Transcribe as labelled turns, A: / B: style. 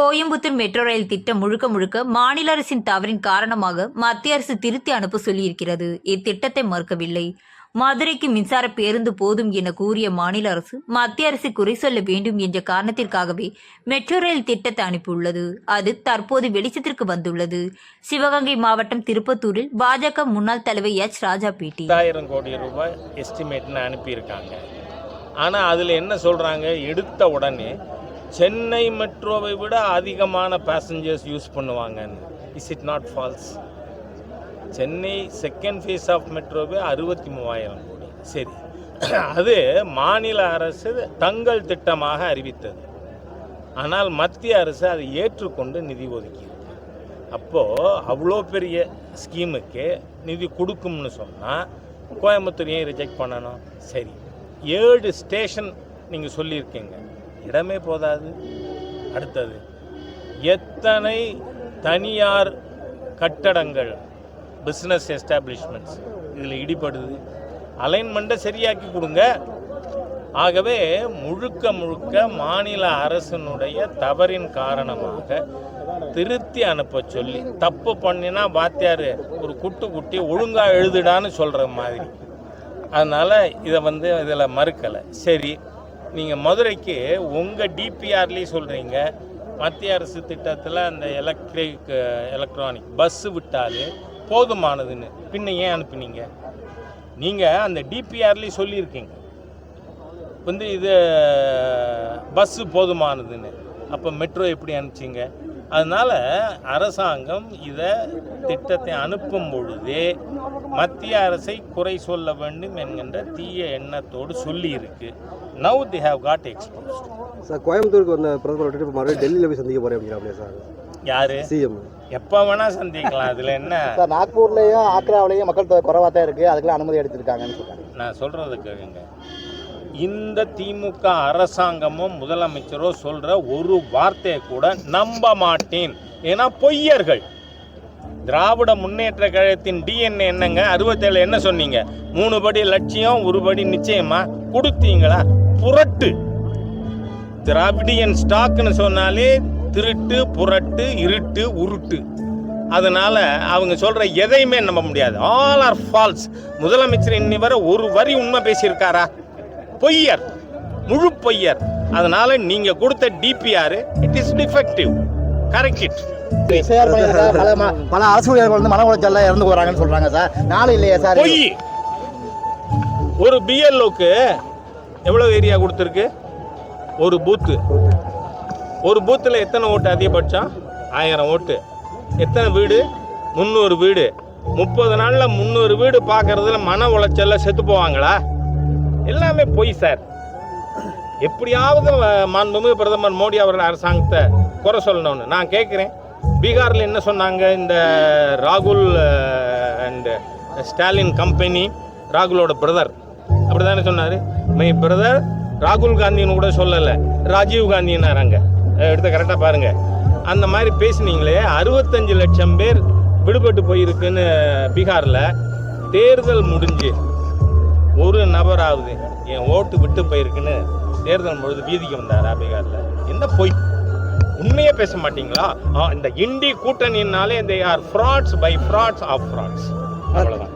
A: Coimbatore metro rail திட்டம் முழுக்க முழுக்க மாநில அரசின் தவறின் காரணமாக மத்திய அரசு திருத்தி அனுப்ப சொல்லியிருக்கிறது. இத்திட்டத்தை மறுக்கவில்லை. மதுரைக்கு மின்சார பேருந்து போதும் என கூறிய மாநில அரசு மத்திய அரசு குறை சொல்ல வேண்டும் என்ற காரணத்திற்காகவே மெட்ரோ ரயில் திட்டத்தை அனுப்பியுள்ளது. அது தற்போது வெளிச்சத்திற்கு வந்துள்ளது. சிவகங்கை மாவட்டம் திருப்பத்தூரில் பாஜக முன்னாள் தலைவர் எச். ராஜா பேட்டி
B: கோடி ரூபாய் எஸ்டிமேட்னு அனுப்பியிருக்காங்க. ஆனால் அதில் என்ன சொல்கிறாங்க எடுத்த உடனே சென்னை மெட்ரோவை விட அதிகமான பேசஞ்சர்ஸ் யூஸ் பண்ணுவாங்கன்னு. Is it not false Chennai second phase of மெட்ரோவே அறுபத்தி மூவாயிரம் கோடி. சரி. அது மாநில அரசு தங்கள் திட்டமாக அறிவித்தது. ஆனால் மத்திய அரசு அதை ஏற்றுக்கொண்டு நிதி ஒதுக்கியிருக்கு. அப்போது அவ்வளோ பெரிய ஸ்கீமுக்கு நிதி கொடுக்கும்னு சொன்னால் கோயம்புத்தூர் ஏன் ரிஜெக்ட் பண்ணணும். சரி. ஏழு ஸ்டேஷன் நீங்கள் சொல்லியிருக்கீங்க. இடமே போதாது. அடுத்தது எத்தனை தனியார் கட்டடங்கள் பிஸ்னஸ் எஸ்டாப்ளிஷ்மெண்ட்ஸ் இதில் இடிபடுது? அலைன்மெண்ட்டை சரியாக்கி கொடுங்க. ஆகவே முழுக்க முழுக்க மாநில அரசினுடைய தவறின் காரணமாக திருத்தி அனுப்ப சொல்லி தப்பு பண்ணினா வாத்தியார் ஒரு குட்டு குட்டி ஒழுங்காக எழுதுடான்னு சொல்கிற மாதிரி. அதனால் இதை வந்து இதில் மறுக்கலை. சரி நீங்கள் மதுரைக்கு உங்கள் டிபிஆர்லேயும் சொல்கிறீங்க மத்திய அரசு திட்டத்தில் அந்த எலக்ட்ரிக் எலக்ட்ரானிக் பஸ்ஸு விட்டாலே போதுமானதுன்னு. பின்ன ஏன் அனுப்புனீங்க? நீங்கள் அந்த டிபிஆர்லேயும் சொல்லியிருக்கீங்க. வந்து இது பஸ்ஸு போதுமானதுன்னு. அப்போ மெட்ரோ எப்படி அனுப்பிச்சிங்க? அதனால் அரசாங்கம் இதை திட்டத்தை அனுப்பும் பொழுதே மத்திய அரசை குறை சொல்ல வேண்டும் என்கின்ற தீய எண்ணத்தோடு சொல்லியிருக்கு. Now they have got exposed
C: sir கோயம்புத்தூருக்கு வந்த பிரதமர் மறுபடியும் டெல்லியில் போய் சந்திக்க போறேன் அப்படிங்கிறாப்லையா சார்.
B: யாரு?
C: சிஎம்.
B: எப்போ வேணால் சந்திக்கலாம். அதில் என்ன?
D: சார் நாக்பூர்லேயும் ஆக்ராவிலையும் மக்கள் தொகை குறைவாக தான் இருக்குது அதுக்கெல்லாம் அனுமதி எடுத்திருக்காங்கன்னு சொல்றாங்க.
B: நான் சொல்கிறத கேளுங்க. இந்த திமுக அரசாங்கமும் முதலமைச்சரோ சொல்கிற ஒரு வார்த்தையை கூட நம்ப மாட்டேன். ஏன்னா பொய்யர்கள். திராவிட முன்னேற்ற கழகத்தின் டிஎன்ஏ என்னங்க? அறுபத்தேழு என்ன சொன்னீங்க? மூணு படி லட்சியம் ஒரு படி நிச்சயமா? கொடுத்தீங்களா? புரட்டு. திராவிடியன் ஸ்டாக்னு சொன்னாலே திருட்டு புரட்டு இருட்டு உருட்டு. அதனால அவங்க சொல்ற எதையுமே நம்ப முடியாது. ஆல் ஆர் ஃபால்ஸ் முதலமைச்சர் இன்னி வரை ஒரு வரி உண்மை பேசியிருக்காரா? பொய்யர் முழு பொய்யர். அதனால நீங்க கொடுத்த DPR it is defective correct it
D: பல அரசு ஊழியர்கள் வந்து மன உளைச்சல்ல இறந்து போறாங்கன்னு சொல்றாங்க சார். நாலு இல்லையா சார்
B: பொய். ஒரு பிஎல்ஓக்கு எவ்வளவு ஏரியா கொடுத்துருக்கு? ஒரு பூத்து. ஒரு பூத்தில் எத்தனை ஓட்டு அதிகபட்சம்? ஆயிரம் ஓட்டு. எத்தனை வீடு? முந்நூறு வீடு. முப்பது நாளில் முந்நூறு வீடு பார்க்கறதுல மன உளைச்சல்ல செத்து போவாங்களா? எல்லாமே பொய் சார் எப்படியாவது மாண்புமிகு பிரதமர் மோடி அவர்கள் அரசாங்கத்தை குறை சொல்லணும்னு. நான் கேட்குறேன். பீகாரில் என்ன சொன்னாங்க? இந்த ராகுல் அண்ட் ஸ்டாலின் கம்பெனி ராகுலோட பிரதர் அப்படி தானே சொன்னார். மை பிரதர் ராகுல் காந்தின்னு கூட சொல்லலை. ராஜீவ் காந்தின்னாராங்க. எடுத்து கரெக்டாக பாருங்கள் அந்த மாதிரி பேசுனீங்களே அறுபத்தஞ்சு லட்சம் பேர் விடுபட்டு போயிருக்குன்னு பீகாரில் தேர்தல் முடிஞ்சு. ஒரு நபராவது என் ஓட்டு விட்டு போயிருக்குன்னு தேர்தல் பொழுது வீதிக்கு வந்தார் அபிகாரில். என்ன பொய்? உண்மையே பேச மாட்டீங்களா? ஆ, இந்த INDI கூட்டணினாலே they are frauds by frauds of frauds அவ்வளோதான்